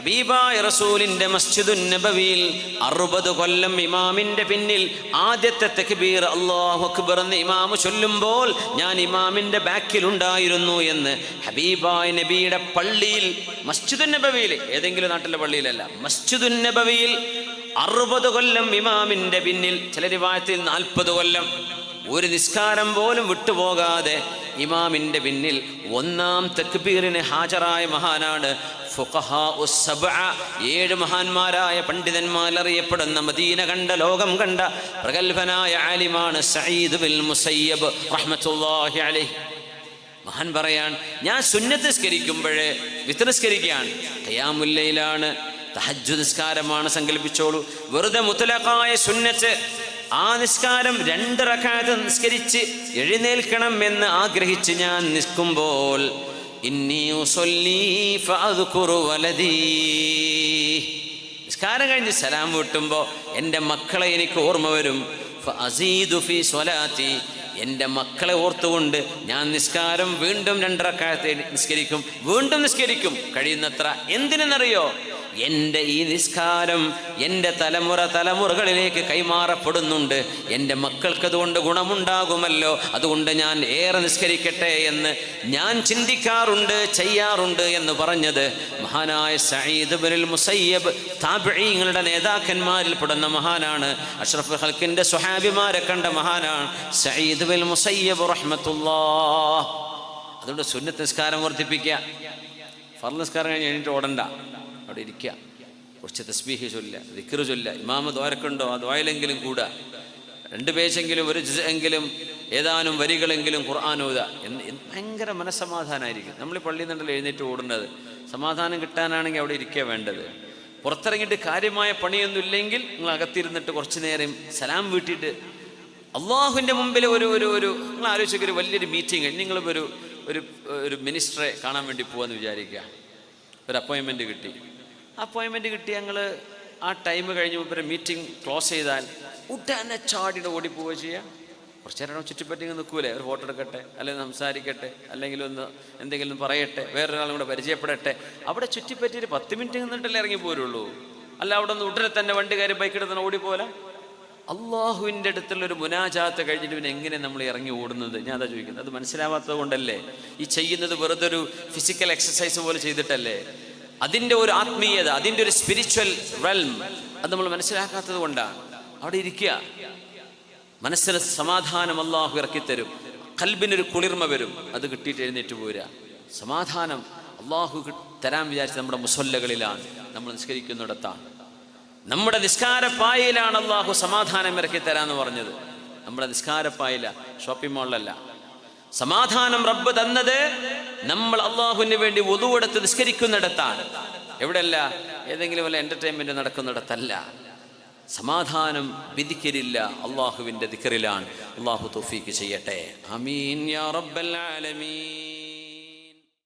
ഹബീബായ റസൂലിന്റെ മസ്ജിദുൻ നബവിയിൽ അറുപത് കൊല്ലം ഇമാമിന്റെ പിന്നിൽ ആദ്യത്തെ തെക്ബീർ അള്ളാഹു അക്ബർ എന്ന് ഇമാമ് ചൊല്ലുമ്പോൾ ഞാൻ ഇമാമിന്റെ ബാക്കിൽ ഉണ്ടായിരുന്നു എന്ന് ഹബീബായ നബിയുടെ പള്ളിയിൽ മസ്ജിദുൻ നബവിയിൽ ഏതെങ്കിലും നാട്ടിലെ പള്ളിയിലല്ല മസ്ജിദുൻ നബവിയിൽ അറുപത് കൊല്ലം ഇമാമിന്റെ പിന്നിൽ ചില രൂപത്തിൽ നാൽപ്പത് കൊല്ലം ഒരു നിസ്കാരം പോലും വിട്ടുപോകാതെ ഇമാമിന്റെ പിന്നിൽ ഒന്നാം തക്ബീറിന് ഹാജരായ മഹാനാണ്. ഏഴ് മഹാന്മാരായ പണ്ഡിതന്മാർ അറിയപ്പെടുന്ന മദീന കണ്ട ലോകം കണ്ട പ്രഗത്ഭനായ ആലിമാണ് സയ്യിദ് ബിൽ മുസയ്യബ് റഹ്മത്തുള്ളാഹി അലൈഹി. മഹാൻ പറയാൻ ഞാൻ സുന്നത്ത് നിസ്കരിക്കുമ്പോഴേ കയാമുല്ലയിലാണ് തഹജ്ജു നിസ്കാരമാണ് സങ്കല്പിച്ചോളൂ. വെറുതെ മുത്തലക്കായ സുന്നത്ത് ആ നിസ്കാരം രണ്ട് റക്കാത്ത് നിസ്കരിച്ച് എഴുന്നേൽക്കണം എന്ന് ആഗ്രഹിച്ച് ഞാൻ നിൽക്കുമ്പോൾ നിസ്കാരം കഴിഞ്ഞ് സലാം വീട്ടുമ്പോൾ എന്റെ മക്കളെ എനിക്ക് ഓർമ്മ വരും. ഫീ സ്വലാത്തി. എന്റെ മക്കളെ ഓർത്തുകൊണ്ട് ഞാൻ നിസ്കാരം വീണ്ടും രണ്ടരക്കാലത്തെ നിസ്കരിക്കും വീണ്ടും നിസ്കരിക്കും. കഴിയുന്നത്ര എന്തിനെന്നറിയോ? എന്റെ ഈ നിസ്കാരം എന്റെ തലമുറ തലമുറകളിലേക്ക് കൈമാറപ്പെടുന്നുണ്ട്. എന്റെ മക്കൾക്ക് അതുകൊണ്ട് ഗുണമുണ്ടാകുമല്ലോ. അതുകൊണ്ട് ഞാൻ ഏറെ നിസ്കരിക്കട്ടെ എന്ന് ഞാൻ ചിന്തിക്കാറുണ്ട് ചെയ്യാറുണ്ട് എന്ന് പറഞ്ഞത് മഹാനായ സയ്യിദ് ബിനുൽ മുസയ്യബ് താബിഈങ്ങളുടെ നേതാക്കന്മാരിൽ പെടുന്ന മഹാനാണ്. അഷ്റഫ് ഹൽക്കിന്റെ സ്വഹാബിമാരെ കണ്ട മഹാനാണ് സയ്യിദ് ബിൻ മുസയ്യബ് റഹ്മത്തുല്ലാ അതുകൊണ്ട് സുന്നത്ത് നിസ്കാരം വർദ്ധിപ്പിക്കുക. ഫർ നിസ്കാരം കഴിഞ്ഞ് കഴിഞ്ഞിട്ട് ഓടണ്ട. അവിടെ ഇരിക്കുക. കുറച്ച് തസ്ബീഹ് ചൊല്ല ദിക്റ് ചൊല്ല ഇമാമ ദ്വാരക്കുണ്ടോ ആ ദ്വായിലെങ്കിലും കൂടുക രണ്ട് പേജെങ്കിലും ഒരു എങ്കിലും ഏതാനും വരികളെങ്കിലും ഖുർആൻ ഓത ഭയങ്കര മനസ്സമാധാനമായിരിക്കും നമ്മൾ പള്ളിയിൽ നിന്നല്ലോ എഴുന്നേറ്റ് ഓടുന്നത്. സമാധാനം കിട്ടാനാണെങ്കിൽ അവിടെ ഇരിക്കുക വേണ്ടത്. പുറത്തിറങ്ങിയിട്ട് കാര്യമായ പണിയൊന്നും ഇല്ലെങ്കിൽ നിങ്ങൾ അകത്തിരുന്നിട്ട് കുറച്ച് നേരം സലാം വീട്ടിയിട്ട് അള്ളാഹുവിന്റെ മുമ്പിൽ ഒരു ഒരു ഒരു നിങ്ങൾ ആലോചിക്കുക ഒരു വലിയൊരു മീറ്റിംഗ്. നിങ്ങളും ഒരു ഒരു ഒരു മിനിസ്റ്ററെ കാണാൻ വേണ്ടി പോകാമെന്ന് വിചാരിക്കുക. ഒരു അപ്പോയിൻമെന്റ് കിട്ടി. അപ്പോയിൻമെന്റ് കിട്ടി ഞങ്ങൾ ആ ടൈം കഴിഞ്ഞ് മുമ്പേ മീറ്റിംഗ് ക്ലോസ് ചെയ്താൽ ഉടനെ ചാടിയുടെ ഓടി പോവുക ചെയ്യുക കുറച്ച് നേരം ചുറ്റിപ്പറ്റി നിൽക്കൂലേ? ഒരു ഫോട്ടോ എടുക്കട്ടെ അല്ലെങ്കിൽ സംസാരിക്കട്ടെ അല്ലെങ്കിൽ ഒന്ന് എന്തെങ്കിലും പറയട്ടെ വേറൊരാളും കൂടെ പരിചയപ്പെടട്ടെ. അവിടെ ചുറ്റിപ്പറ്റി ഒരു പത്ത് മിനിറ്റ് നിന്നിട്ടല്ലേ ഇറങ്ങി പോരുള്ളൂ. അല്ല അവിടെ നിന്ന് ഉടനെ തന്നെ വണ്ടി കയറി ബൈക്ക് എടുത്ത് ഓടി പോലെ അള്ളാഹുവിന്റെ അടുത്തുള്ള ഒരു മുനാജാത്ത് കഴിഞ്ഞിട്ട് പിന്നെ എങ്ങനെ നമ്മൾ ഇറങ്ങി ഓടുന്നത്? ഞാൻ അതാ ചോദിക്കുന്നത്. അത് മനസ്സിലാവാത്തത് കൊണ്ടല്ലേ? ഈ ചെയ്യുന്നത് വെറുതെ ഒരു ഫിസിക്കൽ എക്സസൈസ് പോലെ ചെയ്തിട്ടല്ലേ? അതിന്റെ ഒരു ആത്മീയത അതിന്റെ ഒരു സ്പിരിച്വൽ റെൽം അത് നമ്മൾ മനസ്സിലാക്കാത്തത് കൊണ്ടാണ്. അവിടെ ഇരിക്കുക. മനസ്സിന് സമാധാനം അള്ളാഹു ഇറക്കിത്തരും. കൽബിനൊരു കുളിർമ വരും. അത് കിട്ടിയിട്ട് എഴുന്നേറ്റ് പോരുക. സമാധാനം അള്ളാഹു തരാൻ വിചാരിച്ച നമ്മുടെ മുസല്ലകളിലാണ്. നമ്മൾ നിസ്കരിക്കുന്നിടത്താണ്. നമ്മുടെ നിസ്കാരപ്പായയിലാണ് അള്ളാഹു സമാധാനം ഇറക്കി തരാന്ന് പറഞ്ഞത്. നമ്മുടെ നിസ്കാരപ്പായില ഷോപ്പിംഗ് മാളിലല്ല സമാധാനം റബ്ബ് തന്നത് നമ്മൾ അള്ളാഹുവിന് വേണ്ടി ഒതുവെടുത്ത് നിസ്കരിക്കുന്നിടത്താണ്. എവിടെയല്ല? ഏതെങ്കിലും വല്ല എന്റർടൈൻമെന്റ് നടക്കുന്നിടത്തല്ല. സമാധാനം വിധിക്കലില്ല അള്ളാഹുവിന്റെ ദിക്കറിലാണ് അള്ളാഹു തോഫീക്ക് ചെയ്യട്ടെ. അമീൻ യാ റബ്ബൽ ആലമീൻ.